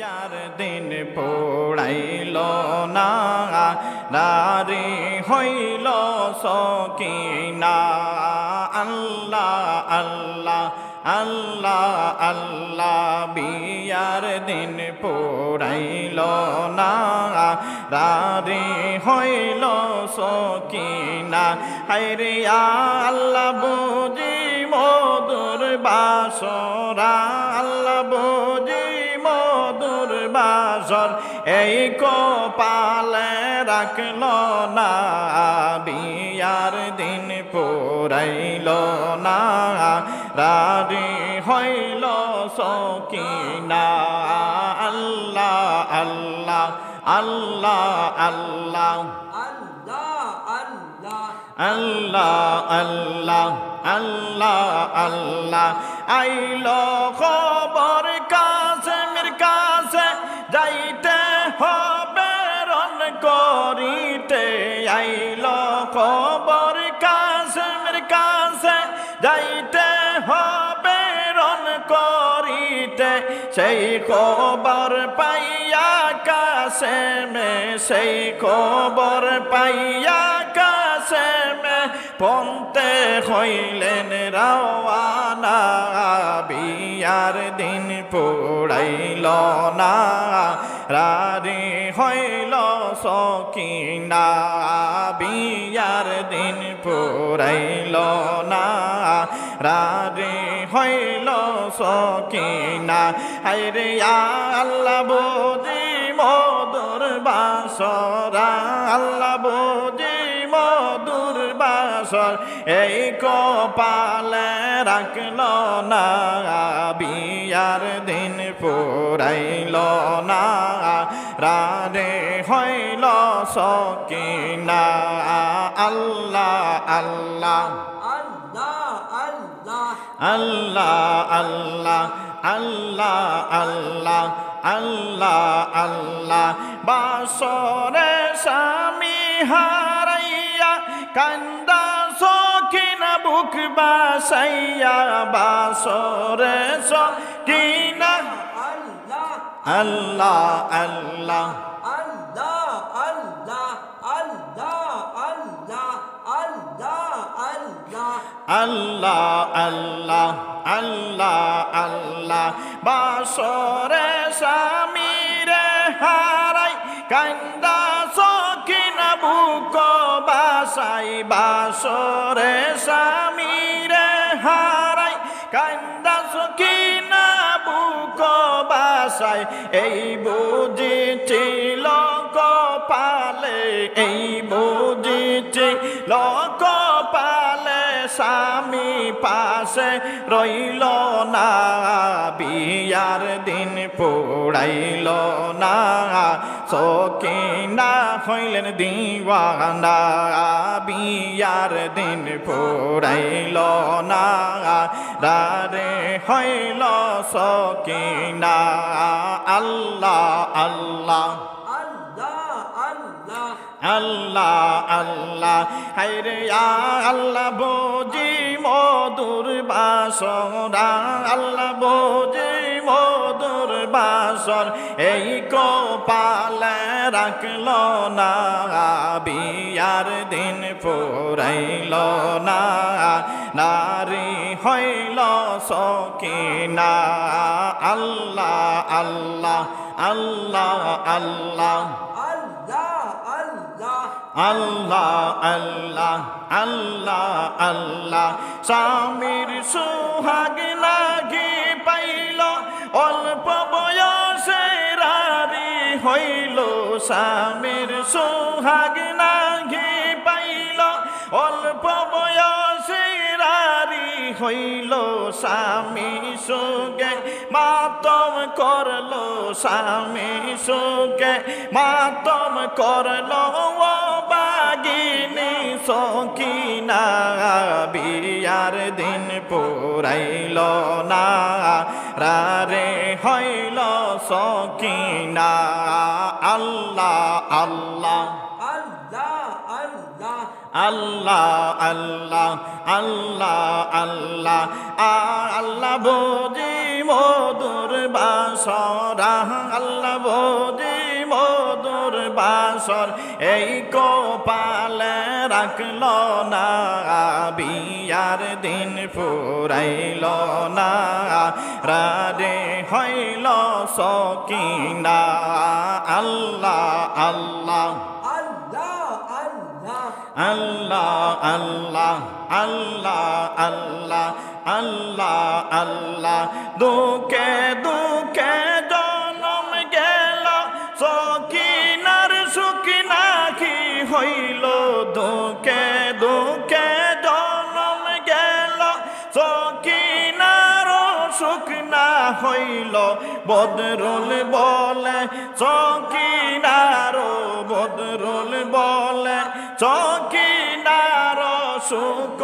বিয়ার দিন পোড়াইল না নারী হইল সকিনা আল্লাহ আল্লাহ আল্লাহ আল্লাহ বিয়ার দিন পোড়াইল না রারে হইল সকিনা হাইরিয়া আল্লাহ বুঝি মধুর বাসরা আল্লাহ বুঝি বাসর এই কপালে রাখল না বিয়ার দিন পোড়াইল না রারি হইল সকিনা। আল্লাহ আল্লাহ আল্লাহ আল্লাহ। আল্লাহ আল্লাহ আল্লাহ আল্লাহ। আইল খবর কাছে আইল খবর কাছে মির কাছে, যাইতে হবে রন করিতে। সেই খবর পাইয়া কাছে মে সেই খবর পাইয়া কাছে মে পন্তে হইলেন রাওয়ানা। বিয়ার দিন পোড়াইল না রারি হইল সকিনা। দিন পোড়াইল না। রারি হইল সকিনা। হাইরে আল্লাহ বুঝি মধুর বাসরা। আল্লাহ বুঝি মধুর বাসর। এই কপালে রাখল না। বিয়ার দিন পোড়াইল না। রারে হইল আল্লাহ আল্লাহ আল্লাহ। আল্লাহ আল্লাহ। আল্লাহ আল্লাহ। আল্লাহ আল্লাহ। আল্লাহ বাসরে স্বামী হারাইয়া, কান্দা সখিনা বুক বাসাইয়া, বাসরে সখিনা আল্লাহ আল্লাহ। আল্লাহ আল্লাহ আল্লাহ আল্লাহ আল্লাহ আল্লাহ। আল্লাহ আল্লাহ আল্লাহ আল্লাহ। আল্লাহ বাসরে স্বামীরে হারাই কান্দা সখিনা বুক বাসাই। বাসরে স্বামীরে হারাই কান্দা সখিনা আশায় এই বুঝি ছিল কপালে এই বুঝি ছিল পাশে রইল না, বিয়ার দিন পোড়াইল না। সকিনা হইলেন দিওয়ানা, বিয়ার দিন পোড়াইল না। রারে হইল সকিনা, আল্লাহ আল্লাহ। আল্লাহ আল্লাহ আল্লাহ। হাইরে আল্লাহ, বোঝি মধুর বাসরা আল্লাহ, বোঝি মধুর বাসর এই কপালে রাখল না বিয়ার দিন পোড়াইল না। নারী হইল সকিনা। আল্লাহ আল্লাহ আল্লাহ আল্লাহ। আল্লাহ আল্লাহ আল্লাহ আল্লাহ। স্বামীর সুহাগ লাগি পাইল, অল্প বয়সে রারি হইল। স্বামীর সুহাগ লাগি পাইল, অল্প বয়সে রারি হইল। স্বামী সুগে মাতম করল, স্বামী সুগে মাতম করল। সকিনা বিয়ার দিন পুরাইল না। রে হইল সকিনা। আল্লাহ আল্লাহ। আল্লাহ আল্লাহ। আল্লাহ আল্লাহ। আল্লাহ বোঝে মধুর বাসরা আল্লাহ বোঝে বাসর এই কপালে রাখল না বিয়ার দিন ফুরাইল না রারে হইল সকিনা আল্লাহ আল্লাহ। আল্লাহ আল্লাহ। আল্লাহ আল্লাহ আল্লাহ আল্লাহ আল্লাহ দুঃখে হইল দুঃখে দুঃখে জনম গেল। সকিনার সুকনা হইল বদরুল বলে। চকিনার বদরুল বলে চকিনার সুখ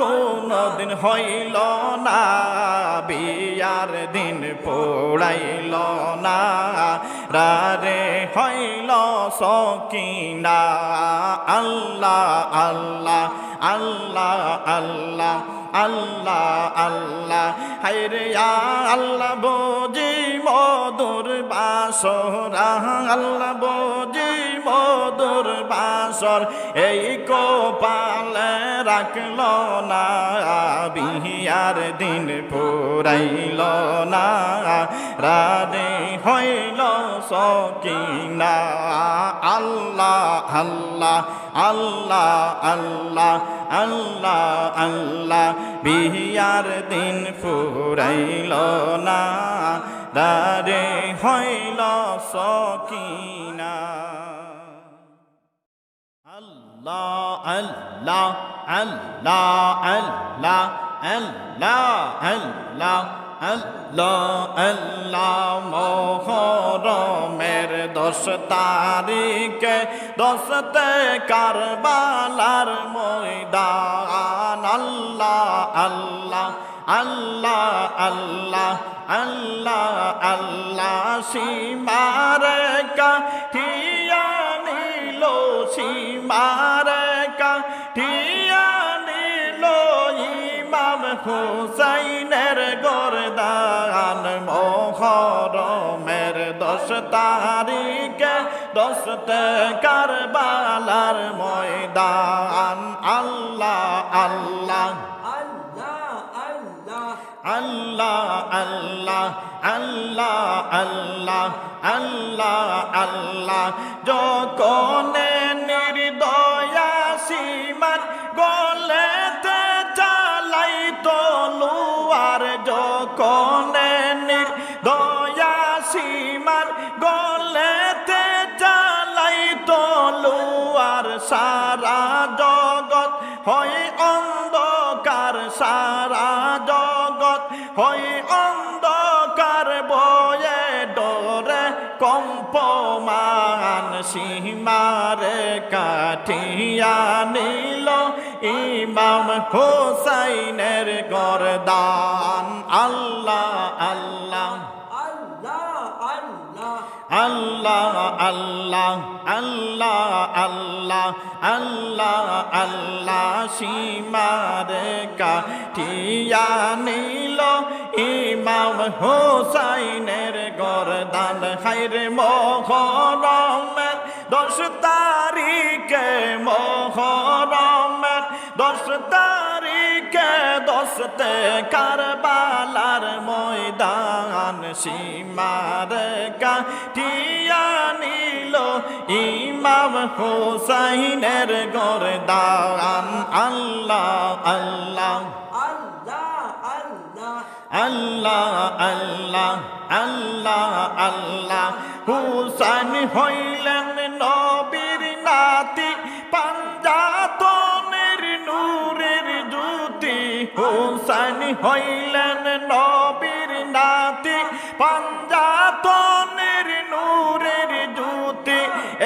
কোনদিন হইল না, বিয়ার দিন পোড়াইল না। রারে হইল সকিনা, আল্লাহ আল্লাহ আল্লাহ আল্লাহ আল্লাহ আল্লাহ। হাইরে আল্লাহ বোঝি মধুর বাসরা আল্লাহ বোঝি মধুর বাসর, এই কোপালে রাখল না বিহিয়ার দিন পুরাইল না, রাধে হইল সকিনা, আল্লাহ আল্লাহ আল্লাহ আল্লাহ আল্লাহ আল্লাহ বিহিয়ার দিন ফুরাইল না রারে হইল সকিনা। আল্লাহ আল্লাহ আল্লাহ আল্লাহ আল্লাহ আল্লাহ আল্লাহ মোহরমের দশ তারিখে দশতে কারবালার ময়দান। আল্লাহ আল্লাহ আল্লাহ আল্লাহ আল্লাহ আল্লাহ সীমার কাঠিয়া নীল সীমা সীমারে কাঠিয়া নিল ইমাম হুসাইনের গরদান মোহরমের দশ তারিখে দশতে কারবালার ময়দান। আল্লাহ আল্লাহ। আল্লাহ আল্লাহ আল্লাহ আল্লাহ আল্লাহ আল্লাহ। আল্লাহ কম্পমান সীমার কাঠিয়া নীল ইমাম হোসাইনের গরদান। আল্লাহ। আল্লাহ আল্লাহ। আল্লাহ আল্লাহ আল্লাহ আল্লাহ আল্লাহ আল্লাহ আল্লাহ সীমারে কাঠিয়া নিল ইমাম হোসাইনের গরদান। হাইরে মোহরমের দশতে কারবালার ময়দান সীমার কাঠিয়া নিল ইমাম হোসাইনের গরদান। আল্লাহ আল্লাহ। আল্লাহ আল্লাহ আল্লাহ আল্লাহ। হুসাইন হইলেন নবীর হইলেন নবীর নাতি। পাঞ্জাতনের নূরের জ্যোতি।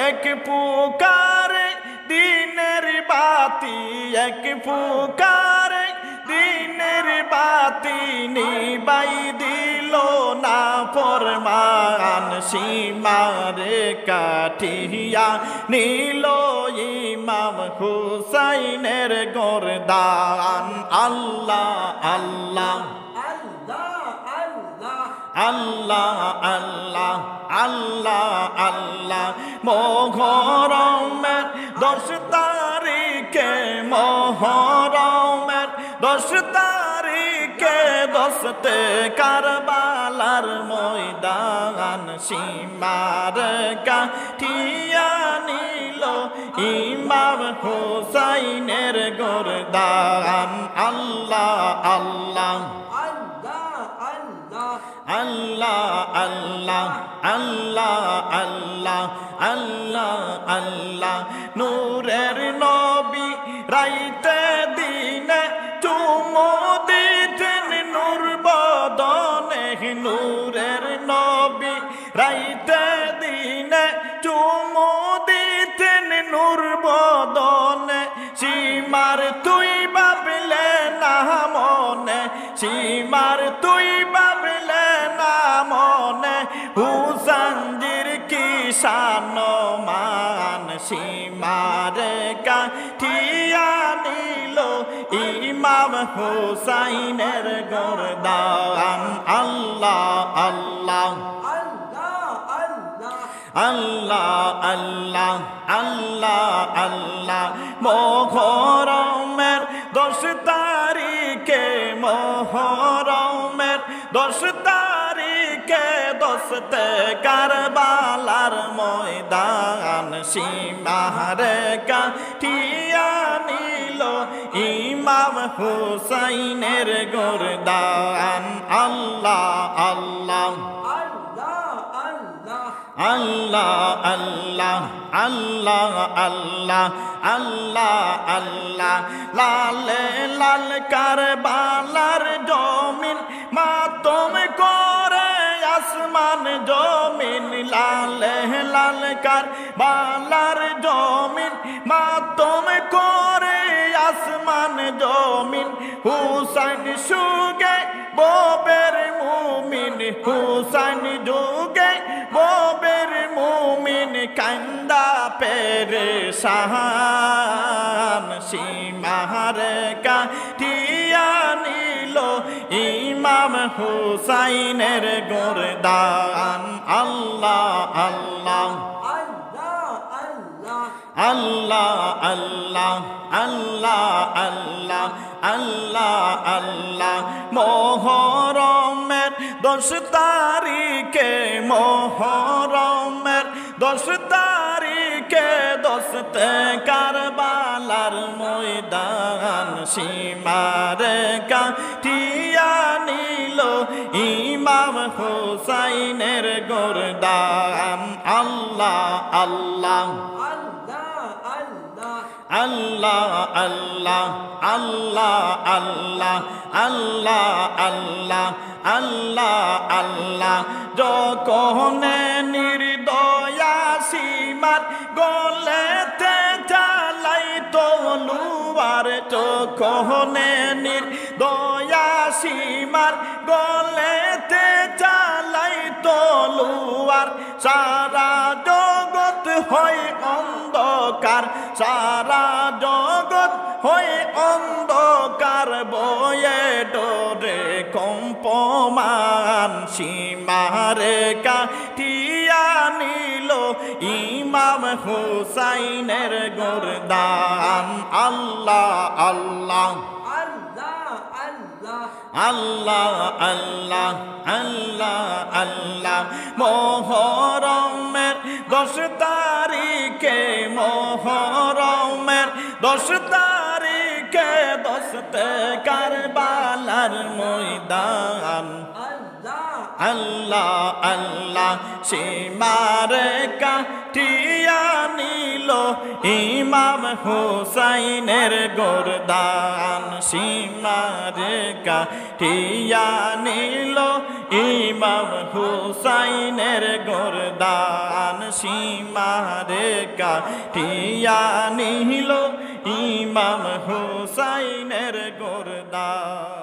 এক পুকারে দিনের বাতি, এক পুকারে দিনের বাতি নিবাই দিল না ফরমান। সীমারে কাঠিয়া নীল হুসাইনের গোরদান। আল্লাহ আল্লাহ। আল্লাহ আল্লাহ আল্লাহ আল্লাহ। মোহরমের দশ তারিখে, মোহরমের দশ তারিখে দশতে কারবালার ময়দান সীমার কাঠিয়ানি ইমাম হোসাইনের গোরদান আল্লাহ আল্লাহ। আল্লাহ আল্লাহ আল্লাহ আল্লাহ আল্লাহ আল্লাহ। নূরের কিষান মান সীমার কাঠিয়া নিল ইমাম হুসাইনের গোরদান। আল্লাহ আল্লাহ। আল্লাহ আল্লাহ। আল্লাহ আল্লাহ। মোহরমের দশ তারিখে, মোহরমের দশ তারিখে দশতে কারবালার ময়দান সীমার কাঠিয়া নিল ইমাম হুসাইনের গোরদান। আল্লাহ আল্লাহ। আল্লাহ আল্লাহ। আল্লাহ আল্লাহ। আল্লাহ আল্লাহ। লালে লাল কারবালার জমিন লালে, লাল কারবালার জমিন, মাতম করে আসমান জমিন। হুসাইন সুগে ববের মুমিন, হুসাইন যুগে ববের মুমিন কান্দা পেরে সাহান কাঠিয়া নিল ইমাম হুসাইনের গোরদান। আল্লাহ আল্লাহ। আল্লাহ আল্লাহ আল্লাহ আল্লাহ আল্লাহ আল্লাহ। মোহরমের দশ তারিখে, মোহরমের দশ তারিখে দশতে কারবালার ময়দান সীমার কাঠিয়া হুসাইনের গোরদান। আল্লাহ আল্লাহ। আল্লাহ আল্লাহ। আল্লাহ আল্লাহ। আল্লাহ আল্লাহ। আল্লাহ আল্লাহ। যখন নির্দয়া সীমার গলেতে চালাই তলুয়ার, যখন নির্দয়া সীমার গলেতে সারা জগৎ হয় অন্ধকার, সারা জগৎ হয় অন্ধকার, বয়ে ডোরে কম্পমান, সীমারে কাটিয়া নিল ইমাম হুসাইনের গোরদান। আল্লাহ আল্লাহ। আল্লাহ আল্লাহ আল্লাহ আল্লাহ। মোহরমের দশ তারিখে মোহরমের দশ তারিখে দশতে কারবালার ময়দান। আল্লাহ। আল্লাহ সীমার নিল ইমাম হুসাইনের গোরদান সীমার কাঠিয়া নিল। ইমাম হুসাইনের গোরদান সীমার কাঠিয়া নিল। ইমাম হুসাইনের গোরদান